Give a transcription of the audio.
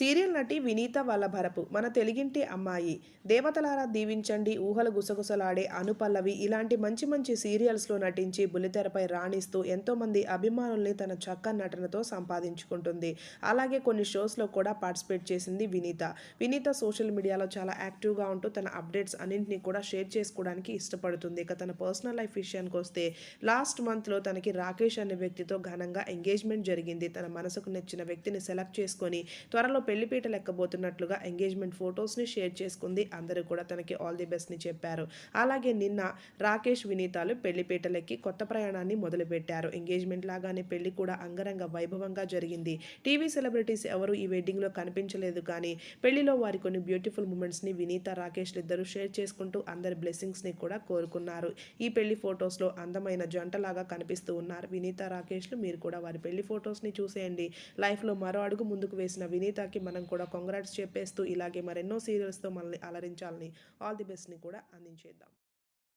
Serial నటి వినీత వల్లభరపు మన తెలుగింటి అమ్మాయి. దేవతలారా దీవించండి ఊహలు గుసగుసలాడే అనుపల్లవి ఇలాంటి మంచి మంచి సీరియల్స్లో నటించి బుల్లితెరపై రాణిస్తూ ఎంతోమంది అభిమానుల్ని తన చక్క నటనతో సంపాదించుకుంటుంది. అలాగే కొన్ని షోస్లో కూడా పార్టిసిపేట్ చేసింది వినీత. వినీత సోషల్ మీడియాలో చాలా యాక్టివ్గా ఉంటూ తన అప్డేట్స్ అన్నింటినీ కూడా షేర్ చేసుకోవడానికి ఇష్టపడుతుంది. ఇక తన పర్సనల్ లైఫ్ విషయానికి వస్తే లాస్ట్ మంత్లో తనకి రాకేష్ అనే వ్యక్తితో ఘనంగా ఎంగేజ్మెంట్ జరిగింది. తన మనసుకు నచ్చిన వ్యక్తిని సెలెక్ట్ చేసుకొని త్వరలో పెళ్ళిపీట లెక్కబోతున్నట్లుగా ఎంగేజ్మెంట్ ఫొటోస్ని షేర్ చేసుకుంది. అందరూ కూడా తనకి ఆల్ ది బెస్ట్ని చెప్పారు. అలాగే నిన్న రాకేష్ వినీతాలు పెళ్ళిపీటలెక్కి కొత్త ప్రయాణాన్ని మొదలుపెట్టారు. ఎంగేజ్మెంట్ లాగానే పెళ్ళి కూడా అంగరంగ వైభవంగా జరిగింది. టీవీ సెలబ్రిటీస్ ఎవరు ఈ వెడ్డింగ్లో కనిపించలేదు కానీ పెళ్ళిలో వారి కొన్ని బ్యూటిఫుల్ మూమెంట్స్ని వినీత రాకేష్లు ఇద్దరు షేర్ చేసుకుంటూ అందరి బ్లెస్సింగ్స్ని కూడా కోరుకున్నారు. ఈ పెళ్ళి ఫొటోస్లో అందమైన జంటలాగా కనిపిస్తూ ఉన్నారు. వినీత రాకేష్లు మీరు కూడా వారి పెళ్ళి ఫొటోస్ని చూసేయండి. లైఫ్లో మరో అడుగు ముందుకు వేసిన వినీతకి మనం కూడా కాంగ్రాట్స్ చెప్పేస్తూ ఇలాగే మరెన్నో సీరియల్స్తో మనల్ని అలరించాలని ఆల్ ది బెస్ట్ని కూడా అందించేద్దాం.